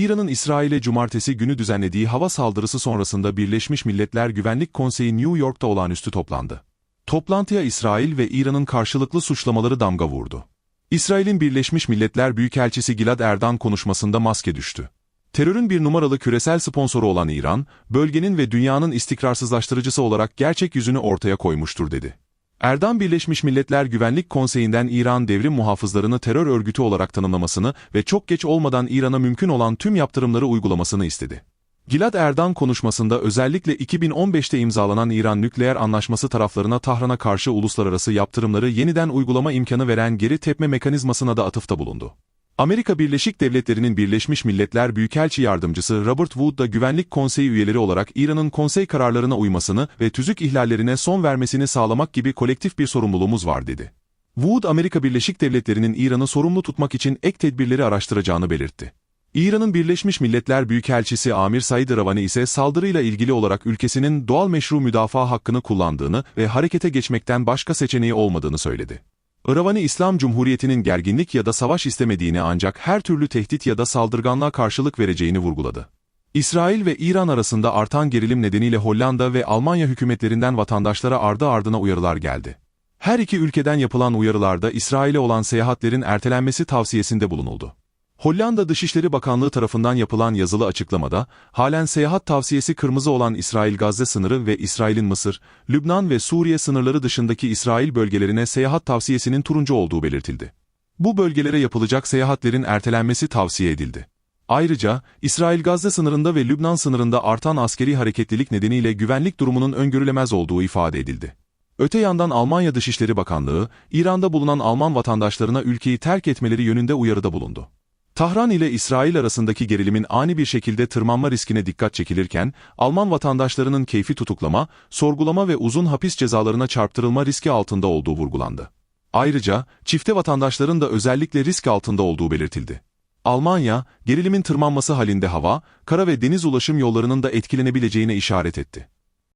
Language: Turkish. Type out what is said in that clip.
İran'ın İsrail'e cumartesi günü düzenlediği hava saldırısı sonrasında Birleşmiş Milletler Güvenlik Konseyi New York'ta olağanüstü toplandı. Toplantıya İsrail ve İran'ın karşılıklı suçlamaları damga vurdu. İsrail'in Birleşmiş Milletler Büyükelçisi Gilad Erdan konuşmasında maske düştü. Terörün bir numaralı küresel sponsoru olan İran, bölgenin ve dünyanın istikrarsızlaştırıcısı olarak gerçek yüzünü ortaya koymuştur dedi. Erdoğan Birleşmiş Milletler Güvenlik Konseyi'nden İran devrim muhafızlarını terör örgütü olarak tanımlamasını ve çok geç olmadan İran'a mümkün olan tüm yaptırımları uygulamasını istedi. Gilad Erdan konuşmasında özellikle 2015'te imzalanan İran nükleer anlaşması taraflarına Tahran'a karşı uluslararası yaptırımları yeniden uygulama imkanı veren geri tepme mekanizmasına da atıfta bulundu. Amerika Birleşik Devletleri'nin Birleşmiş Milletler Büyükelçi Yardımcısı Robert Wood da Güvenlik Konseyi üyeleri olarak İran'ın konsey kararlarına uymasını ve tüzük ihlallerine son vermesini sağlamak gibi kolektif bir sorumluluğumuz var dedi. Wood, Amerika Birleşik Devletleri'nin İran'ı sorumlu tutmak için ek tedbirleri araştıracağını belirtti. İran'ın Birleşmiş Milletler Büyükelçisi Amir Said Ravani ise saldırıyla ilgili olarak ülkesinin doğal meşru müdafaa hakkını kullandığını ve harekete geçmekten başka seçeneği olmadığını söyledi. Iravani İslam Cumhuriyeti'nin gerginlik ya da savaş istemediğini ancak her türlü tehdit ya da saldırganlığa karşılık vereceğini vurguladı. İsrail ve İran arasında artan gerilim nedeniyle Hollanda ve Almanya hükümetlerinden vatandaşlara ardı ardına uyarılar geldi. Her iki ülkeden yapılan uyarılarda İsrail'e olan seyahatlerin ertelenmesi tavsiyesinde bulunuldu. Hollanda Dışişleri Bakanlığı tarafından yapılan yazılı açıklamada, halen seyahat tavsiyesi kırmızı olan İsrail-Gazze sınırı ve İsrail'in Mısır, Lübnan ve Suriye sınırları dışındaki İsrail bölgelerine seyahat tavsiyesinin turuncu olduğu belirtildi. Bu bölgelere yapılacak seyahatlerin ertelenmesi tavsiye edildi. Ayrıca, İsrail-Gazze sınırında ve Lübnan sınırında artan askeri hareketlilik nedeniyle güvenlik durumunun öngörülemez olduğu ifade edildi. Öte yandan Almanya Dışişleri Bakanlığı, İran'da bulunan Alman vatandaşlarına ülkeyi terk etmeleri yönünde uyarıda bulundu. Tahran ile İsrail arasındaki gerilimin ani bir şekilde tırmanma riskine dikkat çekilirken, Alman vatandaşlarının keyfi tutuklama, sorgulama ve uzun hapis cezalarına çarptırılma riski altında olduğu vurgulandı. Ayrıca, çifte vatandaşların da özellikle risk altında olduğu belirtildi. Almanya, gerilimin tırmanması halinde hava, kara ve deniz ulaşım yollarının da etkilenebileceğine işaret etti.